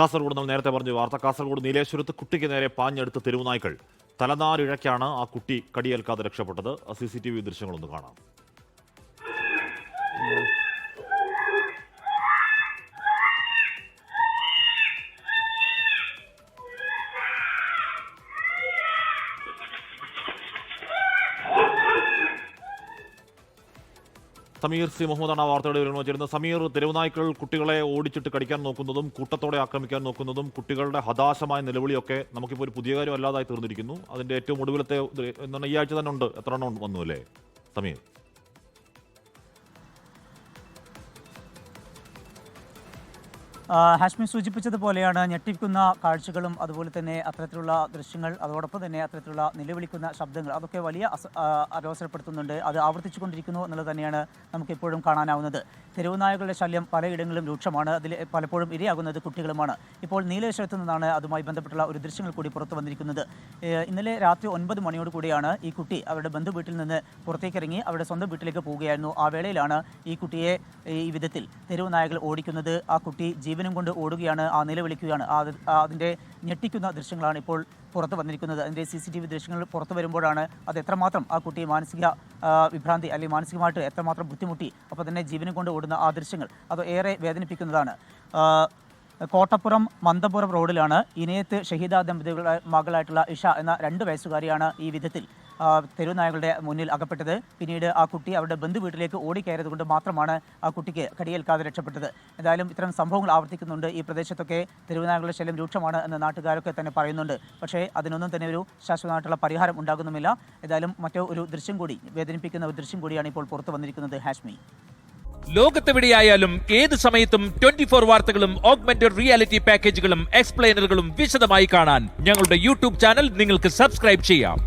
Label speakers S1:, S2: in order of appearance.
S1: കാസർഗോഡ് നമ്മൾ നേരത്തെ പറഞ്ഞു വാർത്ത കാസർഗോഡ് നീലേശ്വരത്ത് കുട്ടിക്ക് നേരെ പാഞ്ഞെടുത്ത തെരുവുനായ്ക്കൾ. തലനാരിഴയ്ക്കാണ് ആ കുട്ടി കടിയേൽക്കാതെ രക്ഷപ്പെട്ടത്. സി സി ടി വി ദൃശ്യങ്ങളൊന്ന് കാണാം. സമീർ സി മുഹമ്മദാണ് ആ വാർത്തയുടെ വിവരങ്ങൾ ചേരുന്നത് സമീർ തെരുവുനായ്ക്കൾ കുട്ടികളെ ഓടിച്ചിട്ട് കടിക്കാൻ നോക്കുന്നതും കൂട്ടത്തോടെ ആക്രമിക്കാൻ നോക്കുന്നതും കുട്ടികളുടെ ഹതാശമായ നിലവിളിയൊക്കെ നമുക്കിപ്പോൾ ഒരു പുതിയ കാര്യം അല്ലാതായി തീർന്നിരിക്കുന്നു. അതിന്റെ ഏറ്റവും ഒടുവിലത്തെ ഈ ആഴ്ച തന്നെ ഉണ്ട്. എത്ര എണ്ണം വന്നു അല്ലേ? സമീർ.
S2: ഹാഷ്മി സൂചിപ്പിച്ചതുപോലെയാണ് ഞെട്ടിക്കുന്ന കാഴ്ചകളും അതുപോലെ തന്നെ അത്തരത്തിലുള്ള ദൃശ്യങ്ങൾ അതോടൊപ്പം തന്നെ അത്തരത്തിലുള്ള നിലവിളിക്കുന്ന ശബ്ദങ്ങൾ അതൊക്കെ വലിയ അലോസരപ്പെടുത്തുന്നുണ്ട്. അത് ആവർത്തിച്ചുകൊണ്ടിരിക്കുന്നു എന്നുള്ളത് തന്നെയാണ് നമുക്ക് എപ്പോഴും കാണാനാവുന്നത് തെരുവുനായകളുടെ ശല്യം പലയിടങ്ങളിലും രൂക്ഷമാണ്. അതിൽ പലപ്പോഴും ഇരയാകുന്നത് കുട്ടികളുമാണ്. ഇപ്പോൾ നീലേശ്വരത്തു നിന്നാണ് അതുമായി ബന്ധപ്പെട്ടുള്ള ഒരു ദൃശ്യങ്ങൾ കൂടി പുറത്തു വന്നിരിക്കുന്നത്. ഇന്നലെ രാത്രി ഒൻപത് മണിയോട് കൂടിയാണ് ഈ കുട്ടി അവരുടെ ബന്ധു വീട്ടിൽ നിന്ന് പുറത്തേക്കിറങ്ങി അവരുടെ സ്വന്തം വീട്ടിലേക്ക് പോവുകയായിരുന്നു. ആ വേളയിലാണ് ഈ കുട്ടിയെ ഈ വിധത്തിൽ തെരുവ് നായകൾ ഓടിക്കുന്നത്. ആ കുട്ടി ജീവനും കൊണ്ട് ഓടുകയാണ് ആ നിലവിളിക്കുകയാണ്. അതിന്റെ ഞെട്ടിക്കുന്ന ദൃശ്യങ്ങളാണ് ഇപ്പോൾ പുറത്ത് വന്നിരിക്കുന്നത്. അതിന്റെ സി സി ടി വി ദൃശ്യങ്ങൾ പുറത്തു വരുമ്പോഴാണ് അത് എത്രമാത്രം ആ കുട്ടി മാനസിക വിഭ്രാന്തി അല്ലെങ്കിൽ മാനസികമായിട്ട് എത്രമാത്രം ബുദ്ധിമുട്ടി അപ്പോൾ തന്നെ ജീവനും കൊണ്ട് ഓടുന്ന ആ ദൃശ്യങ്ങൾ അത് ഏറെ വേദനിപ്പിക്കുന്നതാണ്. കോട്ടപ്പുറം മന്തപുരം റോഡിലാണ് ഇനയത്ത് ഷഹീദ ദമ്പതികളുടെ മകളായിട്ടുള്ള ഇഷ എന്ന രണ്ട് വയസ്സുകാരിയാണ് ഈ വിധത്തിൽ തെരുവുനായകളുടെ മുന്നിൽ അകപ്പെട്ടത്. പിന്നീട് ആ കുട്ടി അവരുടെ ബന്ധു വീട്ടിലേക്ക് ഓടിക്കയറിയത് കൊണ്ട് മാത്രമാണ് ആ കുട്ടിക്ക് കടിയേൽക്കാതെ രക്ഷപ്പെട്ടത്. എന്തായാലും ഇത്തരം സംഭവങ്ങൾ ആവർത്തിക്കുന്നുണ്ട്. ഈ പ്രദേശത്തൊക്കെ തെരുവുനായകളുടെ ശല്യം രൂക്ഷമാണ് എന്ന് നാട്ടുകാരൊക്കെ തന്നെ പറയുന്നുണ്ട്. പക്ഷേ അതിനൊന്നും തന്നെ ഒരു ശാശ്വതമായിട്ടുള്ള പരിഹാരം ഉണ്ടാകുന്നുമില്ല. ഏതായാലും മറ്റോ ഒരു ദൃശ്യം കൂടി വേദനിപ്പിക്കുന്ന ഒരു ദൃശ്യം കൂടിയാണ് ഇപ്പോൾ പുറത്തു വന്നിരിക്കുന്നത് ഹാഷ്മി.
S3: ലോകത്തെവിടെയായാലും ഏത് സമയത്തും ട്വന്റി ഫോർ വാർത്തകളും ഓഗ്മെന്റഡ് റിയാലിറ്റി പാക്കേജുകളും എക്സ്പ്ലെയിനറുകളും വിശദമായി കാണാൻ ഞങ്ങളുടെ യൂട്യൂബ് ചാനൽ നിങ്ങൾക്ക് സബ്സ്ക്രൈബ് ചെയ്യാം.